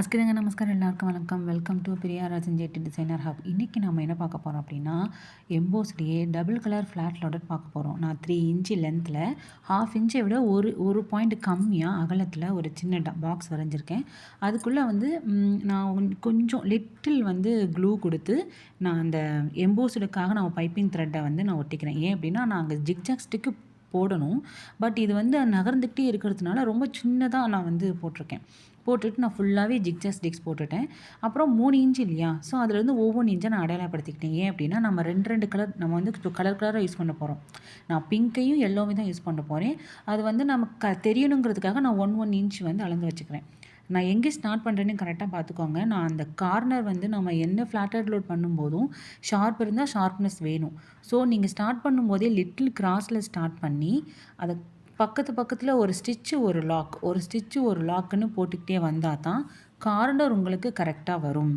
அஸ்கிதங்க நமஸ்காரம். எல்லாருக்கும் வணக்கம். Welcome to Priyarajan JD designer hub இன்றைக்கி நம்ம என்ன பார்க்க போகிறோம் அப்படின்னா எம்போஸ்லேயே டபுள் கலர் ஃப்ளாட் லோடட் பார்க்க போகிறோம் நான் த்ரீ இன்ச்சு லென்த்தில் ஹாஃப் இன்ச்சை விட ஒரு ஒரு பாயிண்ட் கம்மியாக அகலத்தில் ஒரு சின்ன பாக்ஸ் வரைஞ்சிருக்கேன். அதுக்குள்ளே வந்து நான் கொஞ்சம் லிட்டில் வந்து க்ளூ கொடுத்து நான் அந்த எம்போஸ்டுக்காக நான் பைப்பிங் த்ரெட்டை வந்து நான் ஒட்டிக்கிறேன். ஏன் அப்படின்னா நான் அங்கே ஜிக்ஜாக் ஸ்டிக்கு போடணும். பட் இது வந்து நகர்ந்துக்கிட்டே இருக்கிறதுனால ரொம்ப சின்னதாக நான் வந்து போட்டிருக்கேன். போட்டுட்டு நான் ஃபுல்லாகவே ஜிக்ஜா ஸ்டிக்ஸ் போட்டுட்டேன். அப்புறம் மூணு இன்ச்சு இல்லையா? ஸோ அதுலேருந்து ஒவ்வொன்று இன்ச்சை நான் அடையாளப்படுத்திக்கிட்டேன். ஏன் அப்படின்னா நம்ம ரெண்டு ரெண்டு கலர் நம்ம வந்து கலர் கலராக யூஸ் பண்ண போகிறோம் நான் பிங்க்கையும் எல்லோவையும் தான் யூஸ் பண்ண போகிறேன் அது வந்து நமக்கு க தெரியணுங்கிறதுக்காக நான் ஒன் ஒன் இன்ச் வந்து அளந்து வச்சுக்கிறேன். நான் எங்கே ஸ்டார்ட் பண்ணுறேன்னு கரெக்டாக பார்த்துக்கோங்க. நான் அந்த கார்னர் வந்து நம்ம என்ன ஃப்ளாட்டர் லோட் பண்ணும்போதும் ஷார்ப் இருந்தால் ஷார்ப்னஸ் வேணும். ஸோ நீங்கள் ஸ்டார்ட் பண்ணும்போதே லிட்டில் கிராஸில் ஸ்டார்ட் பண்ணி அதை பக்கத்து பக்கத்தில் ஒரு ஸ்டிச்சு ஒரு லாக் ஒரு ஸ்டிச்சு ஒரு லாக்குன்னு போட்டுக்கிட்டே வந்தால் தான் கார்னர் உங்களுக்கு கரெக்டாக வரும்.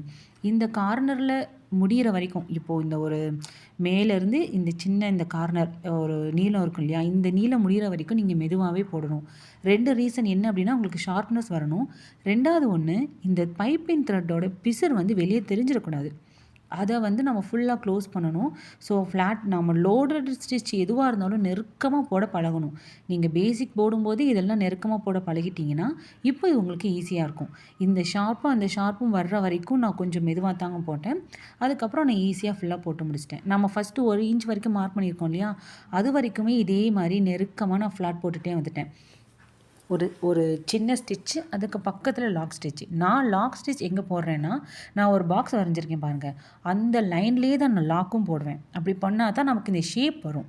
இந்த கார்னரில் முடிகிற வரைக்கும் இப்போது இந்த ஒரு மேலேருந்து இந்த சின்ன இந்த கார்னர் ஒரு நீளம் இருக்கும் இல்லையா? இந்த நீளம் முடிகிற வரைக்கும் நீங்கள் மெதுவாகவே போடணும். ரெண்டு ரீசன் என்ன அப்படின்னா உங்களுக்கு ஷார்ப்னஸ் வரணும். ரெண்டாவது ஒன்று இந்த பைப்பின் த்ரெட்டோட பிசர் வந்து வெளியே தெரிஞ்சிடக்கூடாது. அதை வந்து நம்ம ஃபுல்லாக க்ளோஸ் பண்ணணும். ஸோ ஃப்ளாட் நம்ம லோடட் ஸ்டிச் எதுவாக இருந்தாலும் நெருக்கமாக போட பழகணும். நீங்கள் பேசிக் போடும்போது இதெல்லாம் நெருக்கமாக போட பழகிட்டிங்கன்னா இப்போ இது உங்களுக்கு ஈஸியாக இருக்கும். இந்த ஷார்ப்பும் அந்த ஷார்ப்பும் வர்ற வரைக்கும் நான் கொஞ்சம் மெதுவாக தாங்க போட்டேன். அதுக்கப்புறம் நான் ஈஸியாக ஃபுல்லாக போட்டு முடிச்சிட்டேன். நம்ம ஃபஸ்ட்டு ஒரு இன்ச் வரைக்கும் மார்க் பண்ணியிருக்கோம் இல்லையா? அது வரைக்குமே இதே மாதிரி நெருக்கமாக நான் ஃப்ளாட் போட்டுகிட்டே வந்துட்டேன். ஒரு ஒரு சின்ன ஸ்டிச்சு அதுக்கு பக்கத்தில் லாக் ஸ்டிச்சு நான் லாக் ஸ்டிச் எங்கே போடுறேன்னா நான் ஒரு பாக்ஸ் வரைஞ்சிருக்கேன் பாருங்கள் அந்த லைன்லேயே தான் நான் லாக்கும் போடுவேன். அப்படி பண்ணால் தான் நமக்கு இந்த ஷேப் வரும்.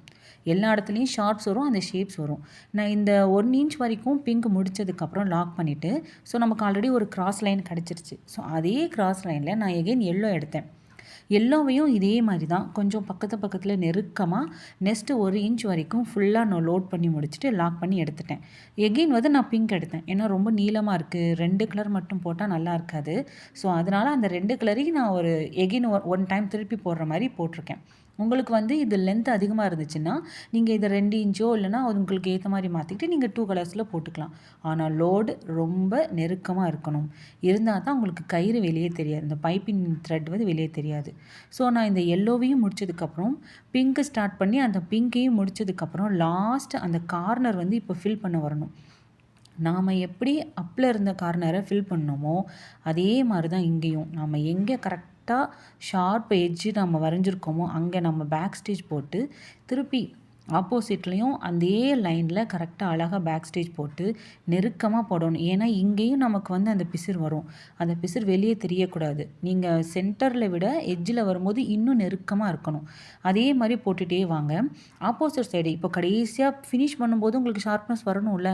எல்லா இடத்துலையும் ஷார்ப்ஸ் வரும் அந்த ஷேப்ஸ் வரும். நான் இந்த ஒன் இன்ச் வரைக்கும் பிங்க் முடித்ததுக்கப்புறம் லாக் பண்ணிவிட்டு ஸோ நமக்கு ஆல்ரெடி ஒரு கிராஸ் லைன் கிடச்சிருச்சு. ஸோ அதே கிராஸ் லைனில் நான் எகெயின் எல்லோ எடுத்தேன். எல்லோவையும் இதே மாதிரி தான். கொஞ்சம் பக்கத்து பக்கத்தில் நெருக்கமாக நெக்ஸ்ட்டு ஒரு இன்ச் வரைக்கும் ஃபுல்லாக நான் லோட் பண்ணி முடிச்சுட்டு லாக் பண்ணி எடுத்துட்டேன். எகெயின் வந்து நான் பிங்க் எடுத்தேன். ஏன்னா ரொம்ப நீளமாக இருக்குது ரெண்டு கலர் மட்டும் போட்டால் நல்லா இருக்காது. ஸோ அதனால் அந்த ரெண்டு கலரையும் நான் ஒரு எகெயின் ஒன் டைம் திருப்பி போடுற மாதிரி போட்டிருக்கேன். உங்களுக்கு வந்து இது லென்த் அதிகமாக இருந்துச்சுன்னா நீங்கள் இதை ரெண்டு இன்ச்சோ இல்லைனா உங்களுக்கு ஏற்ற மாதிரி மாற்றிக்கிட்டு நீங்கள் டூ கலர்ஸில் போட்டுக்கலாம். ஆனால் லோடு ரொம்ப நெருக்கமாக இருக்கணும். இருந்தால் தான் உங்களுக்கு கயிறு வெளியே தெரியாது. இந்த பைப்பிங் த்ரெட் வந்து வெளியே தெரியாது. ஸோ நான் இந்த எல்லோவையும் முடிச்சதுக்கப்புறம் பிங்க்கு ஸ்டார்ட் பண்ணி அந்த பிங்க்கையும் முடிச்சதுக்கப்புறம் லாஸ்ட் அந்த கார்னர் வந்து இப்போ ஃபில் பண்ண வரணும். நாம் எப்படி அப்பில் இருந்த கார்னரை ஃபில் பண்ணோமோ அதே மாதிரி தான் இங்கேயும். நாம் எங்கே கரெக்டாக ஷார்ப் எட்ஜு நம்ம வரைஞ்சிருக்கோமோ அங்கே நம்ம பேக் ஸ்டிச் போட்டு திருப்பி ஆப்போசிட்லேயும் அதே லைனில் கரெக்டாக அழகாக பேக் ஸ்டேஜ் போட்டு நெருக்கமாக போடணும். ஏன்னா இங்கேயும் நமக்கு வந்து அந்த பிசிர் வரும். அந்த பிசிர் வெளியே தெரியக்கூடாது. நீங்கள் சென்டரில் விட எட்ஜில் வரும்போது இன்னும் நெருக்கமாக இருக்கணும். அதே மாதிரி போட்டுகிட்டே வாங்க. ஆப்போசிட் சைடு இப்போ கடைசியாக ஃபினிஷ் பண்ணும்போது உங்களுக்கு ஷார்ப்னஸ் வரணும்ல.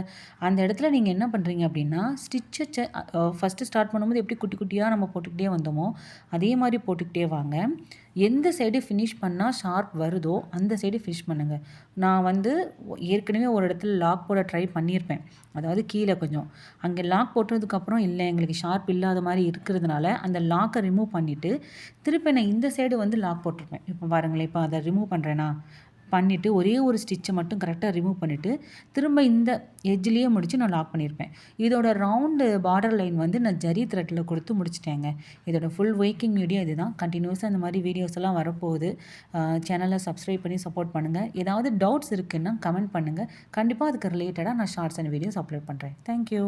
அந்த இடத்துல நீங்கள் என்ன பண்ணுறீங்க அப்படின்னா ஸ்டிச்சை ஃபஸ்ட்டு ஸ்டார்ட் பண்ணும்போது எப்படி குட்டி குட்டியாக நம்ம போட்டுக்கிட்டே வந்தோமோ அதே மாதிரி போட்டுக்கிட்டே வாங்க. எந்த சைடு ஃபினிஷ் பண்ணால் ஷார்ப் வருதோ அந்த சைடு ஃபினிஷ் பண்ணுங்கள் நான் வந்து ஏற்கனவே ஒரு இடத்துல லாக் போட ட்ரை பண்ணியிருப்பேன். அதாவது கீழே கொஞ்சம். அங்கே லாக் போட்டதுக்கப்புறம் இல்லை எங்களுக்கு ஷார்ப் இல்லாத மாதிரி இருக்கிறதுனால அந்த லாக்கை ரிமூவ் பண்ணிவிட்டு திருப்பி நான் இந்த சைடு வந்து லாக் போட்டிருப்பேன். இப்போ பாருங்களேன் இப்போ அதை ரிமூவ் பண்ணுறேன்னா பண்ணிவிட்டு ஒரே ஒரு ஸ்டிச்சை மட்டும் கரெக்டாக ரிமூவ் பண்ணிவிட்டு திரும்ப இந்த எஜ்ஜிலேயே முடித்து நான் லாக் பண்ணியிருப்பேன் இதோட ரவுண்டு பார்டர் லைன் வந்து நான் ஜரி த்ரெட்டில் கொடுத்து முடிச்சிட்டேங்க. இதோட ஃபுல் ஒர்க்கிங் வீடியோ இதுதான். கண்டினியூஸாக அந்த மாதிரி வீடியோஸ் எல்லாம் வரப்போகுது. சேனலை சப்ஸ்கிரைப் பண்ணி சப்போர்ட் பண்ணுங்கள் ஏதாவது டவுட்ஸ் இருக்குன்னா கமெண்ட் பண்ணுங்கள் கண்டிப்பாக அதுக்கு ரிலேட்டடாக நான் ஷார்ட்ஸ் அண்ட் வீடியோஸ் அப்லோட் பண்ணுறேன் தேங்க்யூ